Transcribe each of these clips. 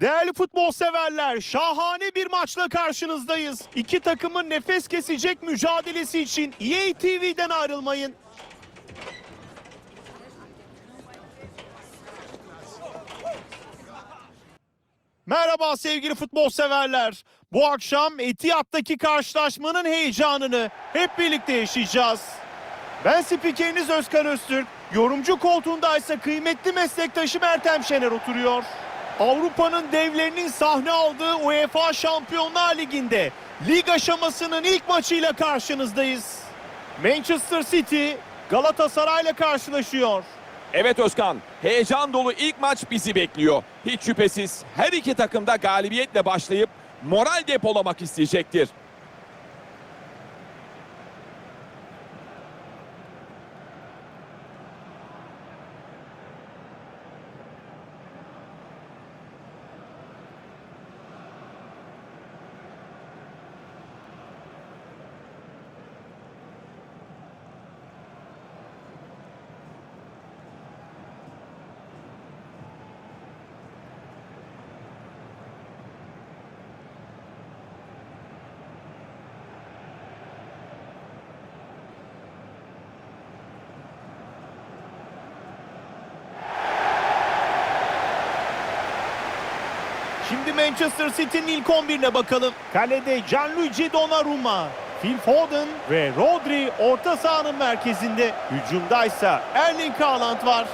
Değerli futbol severler, şahane bir maçla karşınızdayız. İki takımın nefes kesecek mücadelesi için EA TV'den ayrılmayın. Merhaba sevgili futbol severler. Bu akşam Etihad'daki karşılaşmanın heyecanını hep birlikte yaşayacağız. Ben spikeriniz Özkan Öztürk. Yorumcu koltuğunda ise kıymetli meslektaşım Ertem Şener oturuyor. Avrupa'nın devlerinin sahne aldığı UEFA Şampiyonlar Ligi'nde lig aşamasının ilk maçıyla karşınızdayız. Manchester City Galatasaray'la karşılaşıyor. Evet Özkan, heyecan dolu ilk maç bizi bekliyor. Hiç şüphesiz her iki takım da galibiyetle başlayıp moral depolamak isteyecektir. Şimdi Manchester City'nin ilk 11'ine bakalım. Kalede Gianluigi Donnarumma, Phil Foden ve Rodri orta sahanın merkezinde. Hücumdaysa Erling Haaland var.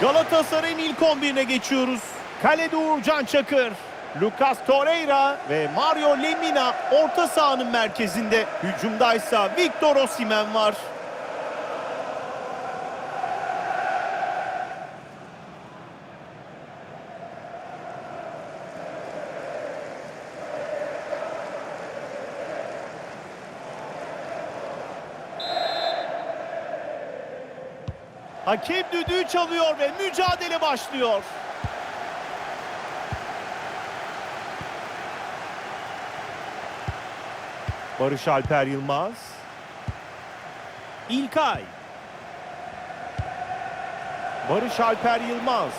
Galatasaray'ın ilk 11'ine geçiyoruz. Kalede Uğurcan Çakır, Lucas Torreira ve Mario Lemina orta sahanın merkezinde. Hücumdaysa Victor Osimhen var. Hakem düdüğü çalıyor ve mücadele başlıyor. Barış Alper Yılmaz. İlkay. Barış Alper Yılmaz.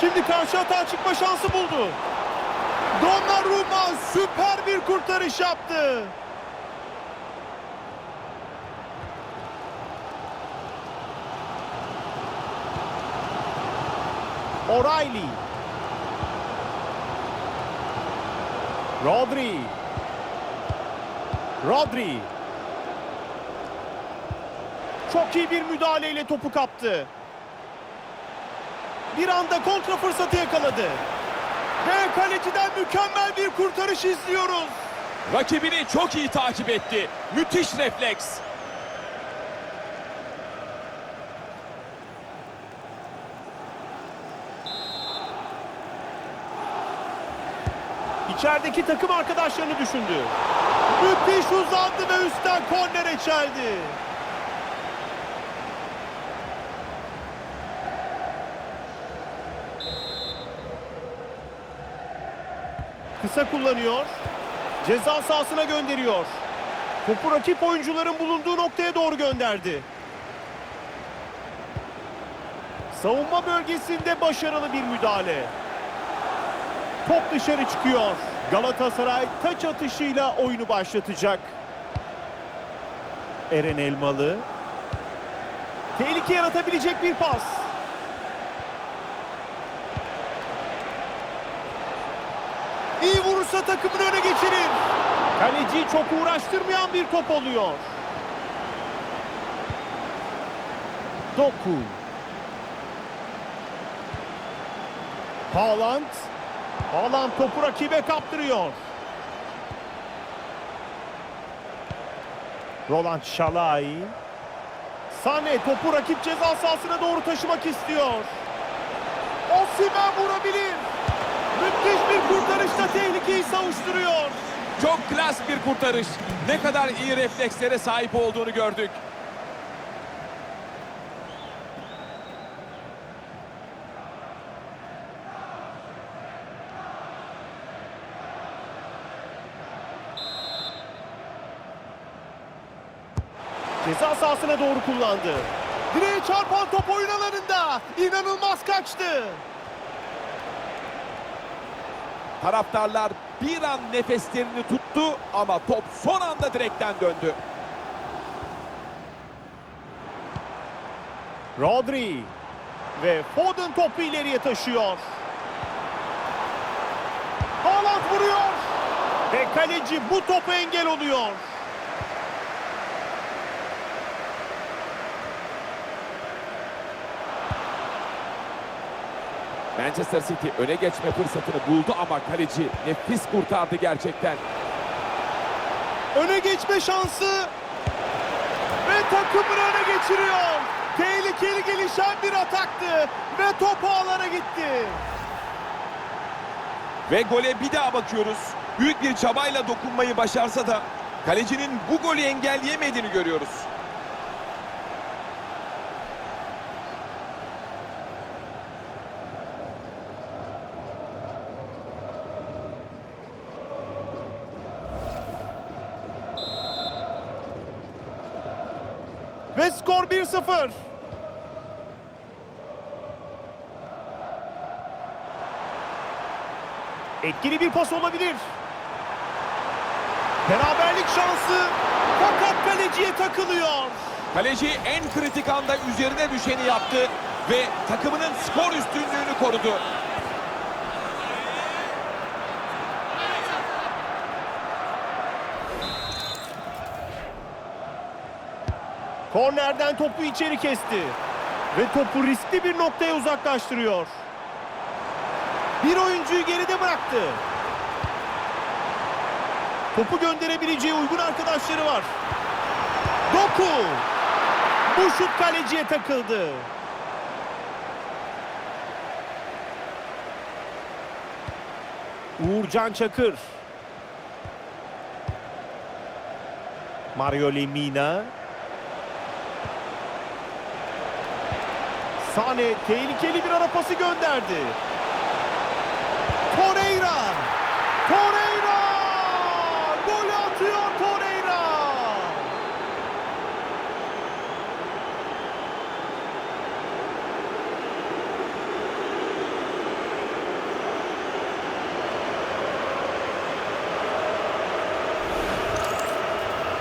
Şimdi karşı atağa çıkma şansı buldu. Donnarumma süper bir kurtarış yaptı. O'Reilly. Rodri. Rodri. Çok iyi bir müdahaleyle topu kaptı. Bir anda kontra fırsatı yakaladı. Ve kaleciden mükemmel bir kurtarış izliyoruz. Rakibini çok iyi takip etti. Müthiş refleks. İçerideki takım arkadaşlarını düşündü. Müthiş uzandı ve üstten kornere çeldi. Kısa kullanıyor. Ceza sahasına gönderiyor. Topu rakip oyuncuların bulunduğu noktaya doğru gönderdi. Savunma bölgesinde başarılı bir müdahale. Top dışarı çıkıyor. Galatasaray taç atışıyla oyunu başlatacak. Eren Elmalı. Tehlike yaratabilecek bir pas. İyi vurursa takımını öne geçirir. Kaleciyi çok uğraştırmayan bir top oluyor. Doku. Haaland. Haaland topu rakibe kaptırıyor. Roland Şalay. Sane topu rakip ceza sahasına doğru taşımak istiyor. Osimhen vurabilir. Müthiş bir kurtarışla tehlikeyi savuşturuyor. Çok klas bir kurtarış. Ne kadar iyi reflekslere sahip olduğunu gördük. Ceza sahasına doğru kullandı. Direğe çarpan top oyun alanında. İnanılmaz kaçtı. Taraftarlar bir an nefeslerini tuttu ama top son anda direkten döndü. Rodri ve Foden topu ileriye taşıyor. Haaland vuruyor. Ve kaleci bu topa engel oluyor. Manchester City öne geçme fırsatını buldu ama kaleci nefis kurtardı gerçekten. Öne geçme şansı. Ve takımını öne geçiriyor. Tehlikeli gelişen bir ataktı. Ve top ağlara gitti. Ve gole bir daha bakıyoruz. Büyük bir çabayla dokunmayı başarsa da kalecinin bu golü engelleyemediğini görüyoruz. Ve skor 1-0. Etkili bir pas olabilir. Beraberlik şansı fakat kaleciye takılıyor. Kaleci en kritik anda üzerine düşeni yaptı ve takımının skor üstünlüğünü korudu. Kornerden topu içeri kesti. Ve topu riskli bir noktaya uzaklaştırıyor. Bir oyuncuyu geride bıraktı. Topu gönderebileceği uygun arkadaşları var. Doku. Bu şut kaleciye takıldı. Uğurcan Çakır. Mario Lemina. Sane tehlikeli bir ara pası gönderdi. Torreira! Torreira! Golü atıyor Torreira!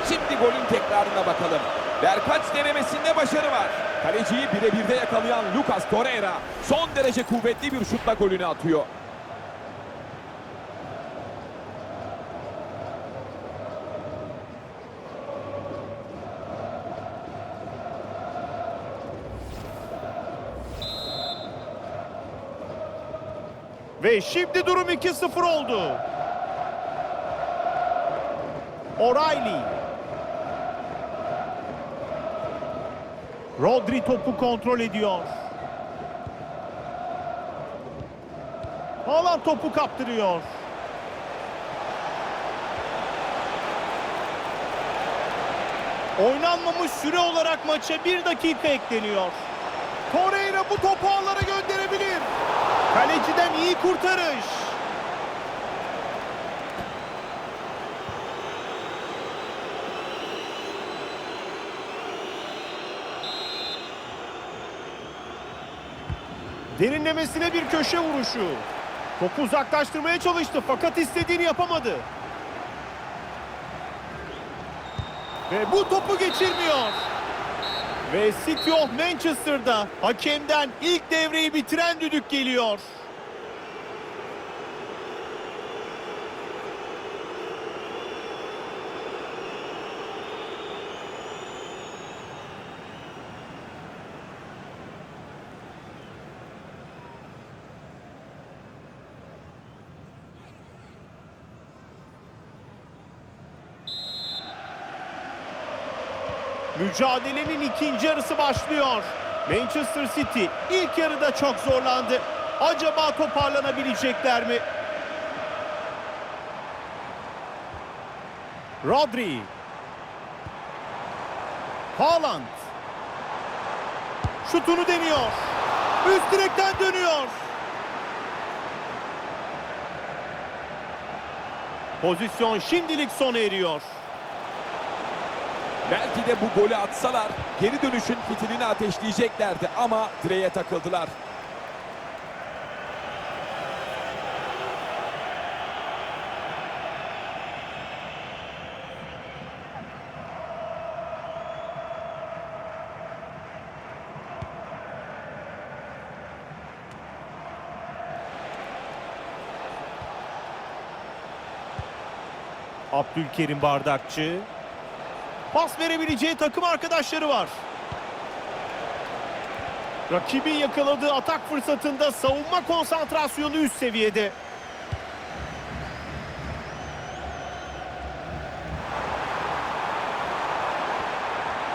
Şimdi golün tekrarına bakalım. Berkaç denemesinde başarı var. Kaleciyi birebirde yakalayan Lucas Torreira son derece kuvvetli bir şutla golünü atıyor. Ve şimdi durum 2-0 oldu. O'Reilly. Rodri topu kontrol ediyor. Haaland topu kaptırıyor. Oynanmamış süre olarak maça bir dakika ekleniyor. Torreira bu topu ağlara gönderebilir. Kaleciden iyi kurtarış. Derinlemesine bir köşe vuruşu. Topu uzaklaştırmaya çalıştı fakat istediğini yapamadı. Ve bu topu geçirmiyor. Ve City of Manchester'da hakemden ilk devreyi bitiren düdük geliyor. Mücadelenin ikinci yarısı başlıyor. Manchester City ilk yarıda çok zorlandı. Acaba toparlanabilecekler mi? Rodri. Haaland. Şutunu deniyor. Üst direkten dönüyor. Pozisyon şimdilik sona eriyor. Belki de bu golü atsalar geri dönüşün fitilini ateşleyeceklerdi ama direğe takıldılar. Abdülkerim Bardakçı. Pas verebileceği takım arkadaşları var. Rakibin yakaladığı atak fırsatında savunma konsantrasyonu üst seviyede.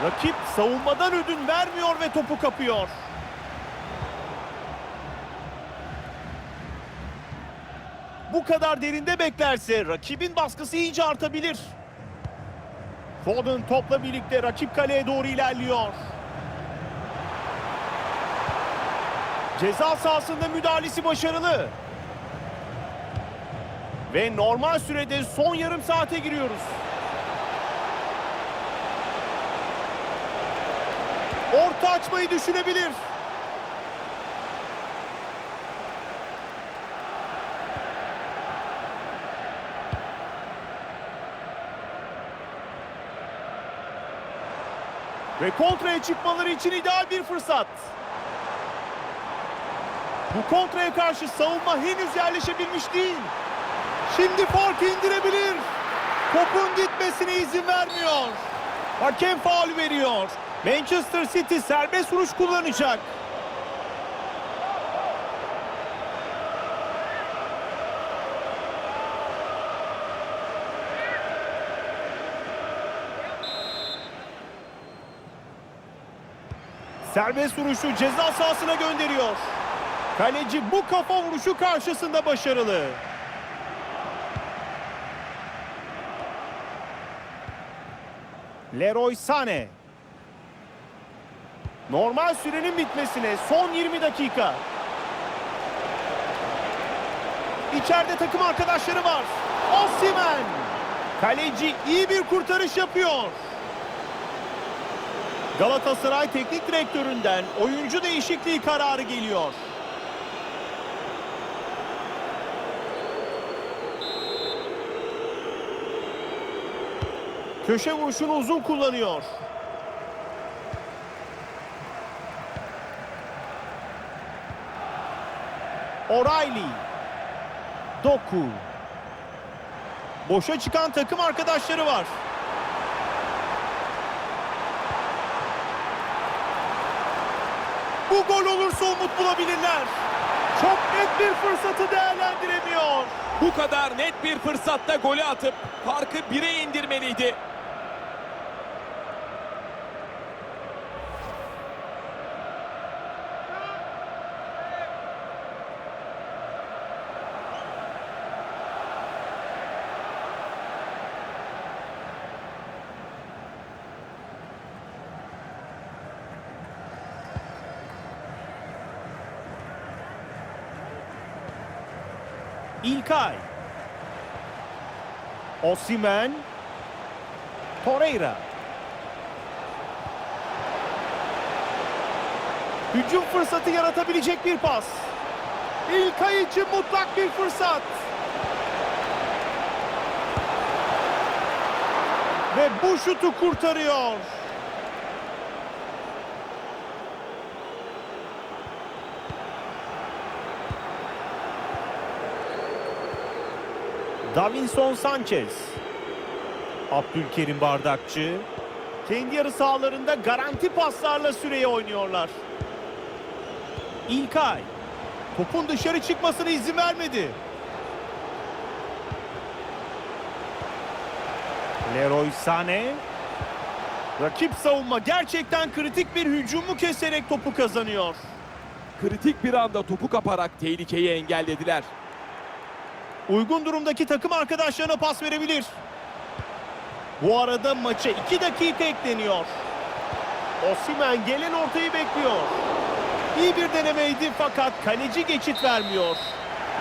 Rakip savunmadan ödün vermiyor ve topu kapıyor. Bu kadar derinde beklerse rakibin baskısı iyice artabilir. Foden topla birlikte rakip kaleye doğru ilerliyor. Ceza sahasında müdahalesi başarılı. Ve normal sürede son yarım saate giriyoruz. Orta açmayı düşünebilir. Ve kontraya çıkmaları için ideal bir fırsat. Bu kontraya karşı savunma henüz yerleşebilmiş değil. Şimdi farkı indirebilir. Topun gitmesine izin vermiyor. Hakem faul veriyor. Manchester City serbest vuruş kullanacak. Serbest vuruşu ceza sahasına gönderiyor. Kaleci bu kafa vuruşu karşısında başarılı. Leroy Sané. Normal sürenin bitmesine son 20 dakika. İçeride takım arkadaşları var. Osimhen. Kaleci iyi bir kurtarış yapıyor. Galatasaray Teknik Direktöründen oyuncu değişikliği kararı geliyor. Köşe vuruşunu uzun kullanıyor. O'Reilly. Doku. Boşa çıkan takım arkadaşları var. Bu gol olursa umut bulabilirler. Çok net bir fırsatı değerlendiremiyor. Bu kadar net bir fırsatta golü atıp farkı bire indirmeliydi. İlkay. Osimhen. Torreira. Hücum fırsatı yaratabilecek bir pas. İlkay için mutlak bir fırsat. Ve bu şutu kurtarıyor. Davinson Sanchez. Abdülkerim Bardakçı. Kendi yarı sahalarında garanti paslarla süreye oynuyorlar. İlkay. Topun dışarı çıkmasına izin vermedi. Leroy Sané. Rakip savunma gerçekten kritik bir hücumu keserek topu kazanıyor. Kritik bir anda topu kaparak tehlikeyi engellediler. Uygun durumdaki takım arkadaşlarına pas verebilir. Bu arada maça 2 dakika ekleniyor. Osimhen gelen ortayı bekliyor. İyi bir denemeydi fakat kaleci geçit vermiyor.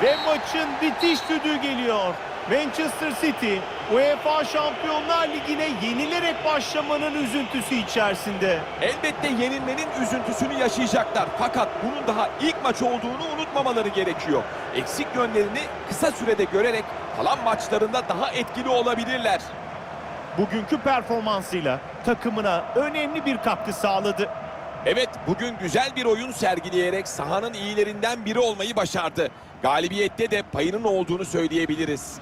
Ve maçın bitiş düdüğü geliyor. Manchester City UEFA Şampiyonlar Ligi'ne yenilerek başlamanın üzüntüsü içerisinde. Elbette yenilmenin üzüntüsünü yaşayacaklar. Fakat bunun daha ilk maç olduğunu unutmamaları gerekiyor. Eksik yönlerini kısa sürede görerek kalan maçlarında daha etkili olabilirler. Bugünkü performansıyla takımına önemli bir katkı sağladı. Evet bugün güzel bir oyun sergileyerek sahanın iyilerinden biri olmayı başardı. Galibiyette de payının olduğunu söyleyebiliriz.